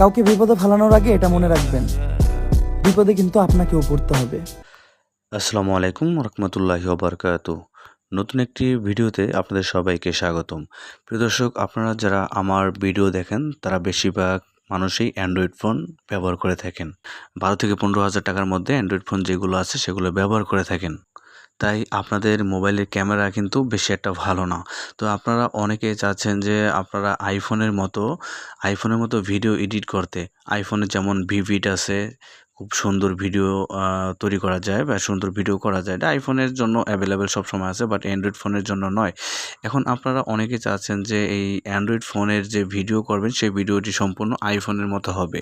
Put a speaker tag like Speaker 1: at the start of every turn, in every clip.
Speaker 1: কাউকে বিপদে ফেলানোর আগে এটা মনে রাখবেন। বিপদে কিন্তু আপনাকেও পড়তে হবে।
Speaker 2: আসসালামু আলাইকুম রহমতুল্লাহি ওবরকাত। নতুন একটি ভিডিওতে আপনাদের সবাইকে স্বাগতম। প্রিয় দর্শক, আপনারা যারা আমার ভিডিও দেখেন, তারা বেশিরভাগ মানুষই অ্যান্ড্রয়েড ফোন ব্যবহার করে থাকেন। বারো থেকে পনেরো হাজার টাকার মধ্যে অ্যান্ড্রয়েড ফোন যেগুলো আছে, সেগুলো ব্যবহার করে থাকেন। তাই আপনাদের মোবাইলের ক্যামেরা কিন্তু বেশি একটা ভালো না। তো আপনারা অনেকে চাচ্ছেন যে আপনারা আইফোনের মতো আইফোনের মতো ভিডিও এডিট করতে। আইফোনের যেমন ভিভিড আছে খুব সুন্দর ভিডিও তৈরি করা যায় বা সুন্দর ভিডিও করা যায়। এটা আইফোনের জন্য অ্যাভেলেবেল সবসময় আছে বাট অ্যান্ড্রয়েড ফোনের জন্য নয়। এখন আপনারা অনেকে চাচ্ছেন যে এই অ্যান্ড্রয়েড ফোনের যে ভিডিও করবেন, সেই ভিডিওটি সম্পূর্ণ আইফোনের মতো হবে।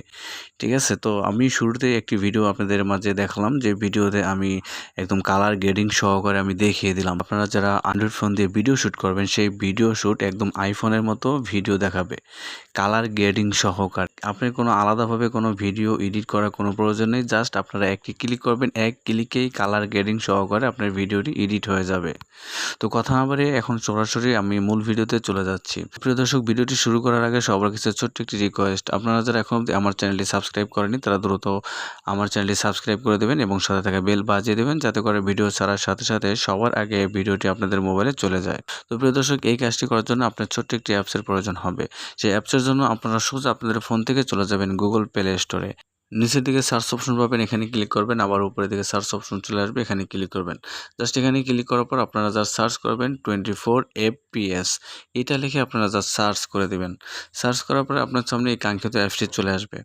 Speaker 2: ঠিক আছে? তো আমি শুরুতে একটি ভিডিও আপনাদের মাঝে দেখালাম, যে ভিডিওতে আমি একদম কালার গ্রেডিং সহকারে আমি দেখিয়ে দিলাম। আপনারা যারা অ্যান্ড্রয়েড ফোন দিয়ে ভিডিও শ্যুট করবেন, সেই ভিডিও শ্যুট একদম আইফোনের মতো ভিডিও দেখাবে। কালার গ্রেডিং সহকার। আপনি কোনো আলাদাভাবে কোনো ভিডিও এডিট করার কোনো প্রয়োজন নেই জাস্ট আপনারা একটি ক্লিক করবেন, এক ক্লিকেই কালার গ্রেডিং সহকারে আপনার ভিডিওটি এডিট হয়ে যাবে। তো কথা না বাড়িয়ে এখন সরাসরি আমি মূল ভিডিওতে চলে যাচ্ছি। প্রিয় দর্শক ভিডিওটি শুরু করার আগে সবার কাছে ছোট্ট একটি রিকোয়েস্ট আপনারা যারা এখন আমার চ্যানেলটি সাবস্ক্রাইব করেনি তারা দ্রুত আমার চ্যানেলটি সাবস্ক্রাইব করে দেবেন এবং সাথে থাকা বেল বাজিয়ে দেবেন, যাতে করে ভিডিও ছাড়ার সাথে সাথে সবার আগে ভিডিওটি আপনাদের মোবাইলে চলে যায়। তো প্রিয় দর্শক, এই কাজটি করার জন্য আপনার ছোট্ট একটি অ্যাপসের প্রয়োজন হবে। সেই অ্যাপসের জন্য আপনারা সোজা আপনাদের ফোন থেকে চলে যাবেন গুগল প্লে স্টোরে নিচের দিকে সার্চ অপশন পাবেন, এখানে ক্লিক করবেন, আবার উপরের দিকে সার্চ অপশন চলে আসবে, এখানে ক্লিক করবেন। জাস্ট এখানে ক্লিক করার পর আপনারা জাস্ট সার্চ করবেন টোয়েন্টি ফোর এফপিএস এটা লিখে আপনারা যা সার্চ করে দেবেন। সার্চ করার পরে আপনার সামনে এই কাঙ্ক্ষিত অ্যাপসটি চলে আসবে।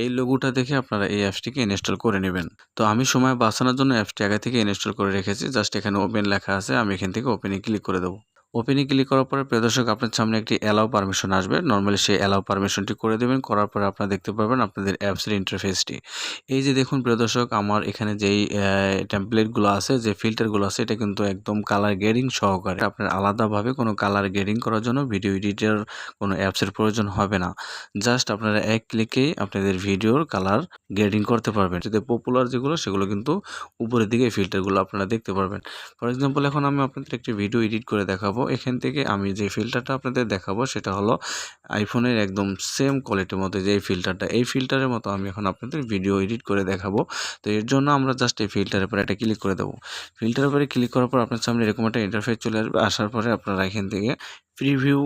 Speaker 2: এই লোগোটা দেখে আপনারা এই অ্যাপসটিকে ইনস্টল করে নেবেন। তো আমি সময় বাঁচানোর জন্য অ্যাপসটি আগে থেকে ইনস্টল করে রেখেছি জাস্ট এখানে ওপেন লেখা আছে, আমি এখান থেকে ওপেনে ক্লিক করে দেবো। ওপেনে ক্লিক করার পরে প্রিয় দর্শক আপনার সামনে একটি অ্যালাউ পারমিশন আসবে। নর্মালি সেই অ্যালাউ পারমিশনটি করে দেবেন, করার পরে আপনারা দেখতে পাবেন আপনাদের অ্যাপসের ইন্টারফেসটি এই যে দেখুন প্রিয় দর্শক আমার এখানে যেই টেমপ্লেটগুলো আছে, যে ফিল্টারগুলো আছে, এটা কিন্তু একদম কালার গ্রেডিং সহকারে। আপনার আলাদাভাবে কোনো কালার গ্রেডিং করার জন্য ভিডিও এডিটের কোনো অ্যাপসের প্রয়োজন হবে না। জাস্ট আপনারা এক ক্লিকেই আপনাদের ভিডিওর কালার গ্রেডিং করতে পারবেন। যদি পপুলার যেগুলো, সেগুলো কিন্তু উপরের দিকে ফিল্টারগুলো আপনারা দেখতে পারবেন। ফর এক্সাম্পল এখন আমি আপনাদের একটি ভিডিও এডিট করে দেখাবো। এখান থেকে আমি যে ফিল্টারটা আপনাদের দেখাবো সেটা হলো আইফোনের একদম সেম কোয়ালিটির মতো যে ফিল্টারটা এই ফিল্টারের মতো আমি এখন আপনাদের ভিডিও এডিট করে দেখাবো। তো এর জন্য আমরা জাস্ট এই ফিল্টারের পরে একটা ক্লিক করে দেবো। ফিল্টারের পরে ক্লিক করার পর আপনার সামনে এরকম একটা ইন্টারফেস চলে আসবে। আসার পরে আপনারা এখান থেকে প্রিভিউ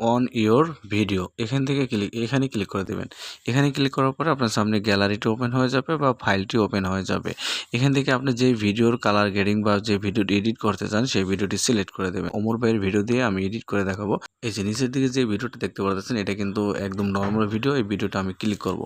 Speaker 2: অন ইওর ভিডিও এখান থেকে ক্লিক এখানে ক্লিক করে দেবেন। এখানে ক্লিক করার পরে আপনার সামনে গ্যালারিটি ওপেন হয়ে যাবে বা ফাইলটি ওপেন হয়ে যাবে। এখান থেকে আপনি যে ভিডিওর কালার গ্রেডিং বা যে ভিডিওটি এডিট করতে চান, সেই ভিডিওটি সিলেক্ট করে দেবেন। অমর ভাইয়ের ভিডিও দিয়ে আমি এডিট করে দেখাবো। এই যে নিচের দিকে যে ভিডিওটি দেখতে পাচ্ছেন এটা কিন্তু একদম নর্মাল ভিডিও এই ভিডিওটা আমি ক্লিক করব।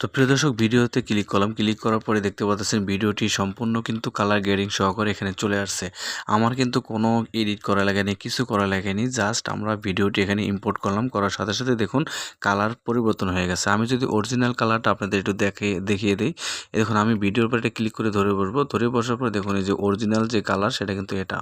Speaker 2: তো প্রিয় দর্শক, ভিডিওতে ক্লিক করলাম। ক্লিক করার পরে দেখতে পাচ্ছেন ভিডিওটি সম্পূর্ণ কিন্তু কালার গ্রেডিং সহকারে এখানে চলে আসছে। আমার কিন্তু কোনো এডিট করা লাগেনি, কিছু করা লাগেনি। জাস্ট আমরা ভিডিওটি এখানে ইম্পোর্ট করলাম। করার সাথে সাথে দেখুন কালার পরিবর্তন হয়ে গেছে। আমি যদি অরিজিনাল কালারটা আপনাদের একটু দেখে, দেখিয়ে দিই। দেখুন, আমি ভিডিওর পর ক্লিক করে ধরে বসবো। ধরে বসার পরে দেখুন, এই যে অরিজিনাল যে কালার সেটা কিন্তু এটা।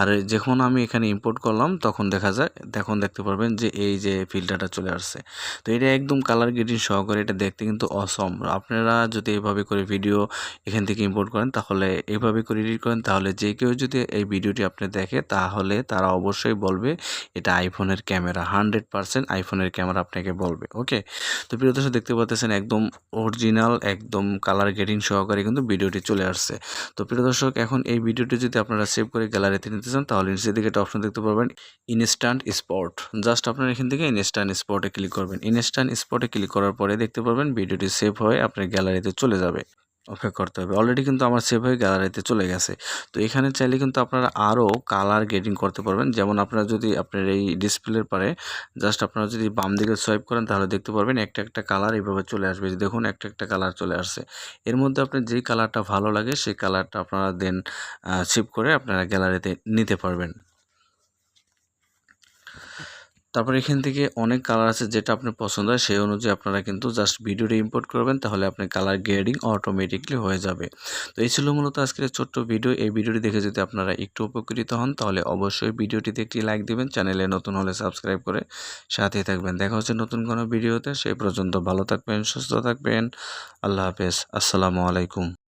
Speaker 2: আর যখন আমি এখানে ইম্পোর্ট করলাম, তখন দেখা যায়, তখন দেখতে পারবেন যে এই যে ফিল্টারটা চলে আসছে। তো এটা একদম কালার গ্রেডিং সহকারে এটা দেখতে কিন্তু অসম আপনারা যদি এভাবে করে ভিডিও এখান থেকে ইম্পোর্ট করেন, তাহলে এভাবে করে এডিট করেন, তাহলে যে কেউ যদি এই ভিডিওটি আপনি দেখে, তাহলে তারা অবশ্যই বলবে এটা আইফোনের ক্যামেরা হান্ড্রেড পারসেন্ট আইফোনের ক্যামেরা আপনাকে বলবে ওকে তো প্রিয় দর্শক, দেখতে পাচ্ছেন একদম অরিজিনাল একদম কালার গ্রেডিং সহকারে কিন্তু ভিডিওটি চলে আসছে। তো প্রিয় দর্শক, এখন এই ভিডিওটি যদি আপনারা সেভ করে গ্যালারিতে নিতে চান, তাহলে নিচের দিকে একটা অপশন দেখতে পারবেন ইনস্ট্যান্ট স্পট জাস্ট আপনারা এখান থেকে ইনস্ট্যান্ট স্পটে ক্লিক করবেন। ইনস্ট্যান্ট স্পটে ক্লিক করার পরে দেখতে পারবেন ভিডিওটি সেভ হয়ে আপনার গ্যালারিতে চলে যাবে। অপেক্ষা করতে হবে। অলরেডি কিন্তু আমার সেভ হয়ে গ্যালারিতে চলে গেছে। তো এখানে চাইলে কিন্তু আপনারা আরও কালার গ্রেডিং করতে পারবেন। যেমন আপনারা যদি আপনার এই ডিসপ্লের পরে জাস্ট আপনারা যদি বাম দিকে সোয়াইপ করেন, তাহলে দেখতে পারবেন একটা একটা কালার এইভাবে চলে আসবে। দেখুন, একটা একটা কালার চলে আসছে। এর মধ্যে আপনার যেই কালারটা ভালো লাগে, সেই কালারটা আপনারা দেন সেভ করে আপনারা গ্যালারিতে নিতে পারবেন। তারপর এখান থেকে অনেক কালার আছে যেটা আপনার পছন্দ হয়, সেই অনুযায়ী আপনারা কিন্তু জাস্ট ভিডিওটি ইম্পোর্ট করবেন, তাহলে আপনার কালার গ্রেডিং অটোমেটিকলি হয়ে যাবে। তো এই ছিল মূলত আজকের ছোট্ট ভিডিও এই ভিডিওটি দেখে যদি আপনারা একটু উপকৃত হন, তাহলে অবশ্যই ভিডিওটিতে একটি লাইক দিবেন চ্যানেলে নতুন হলে সাবস্ক্রাইব করে সাথে থাকবেন। দেখা হচ্ছে নতুন কোনো ভিডিওতে সেই পর্যন্ত ভালো থাকবেন, সুস্থ থাকবেন, আল্লাহ হাফেজ, আসসালামু আলাইকুম।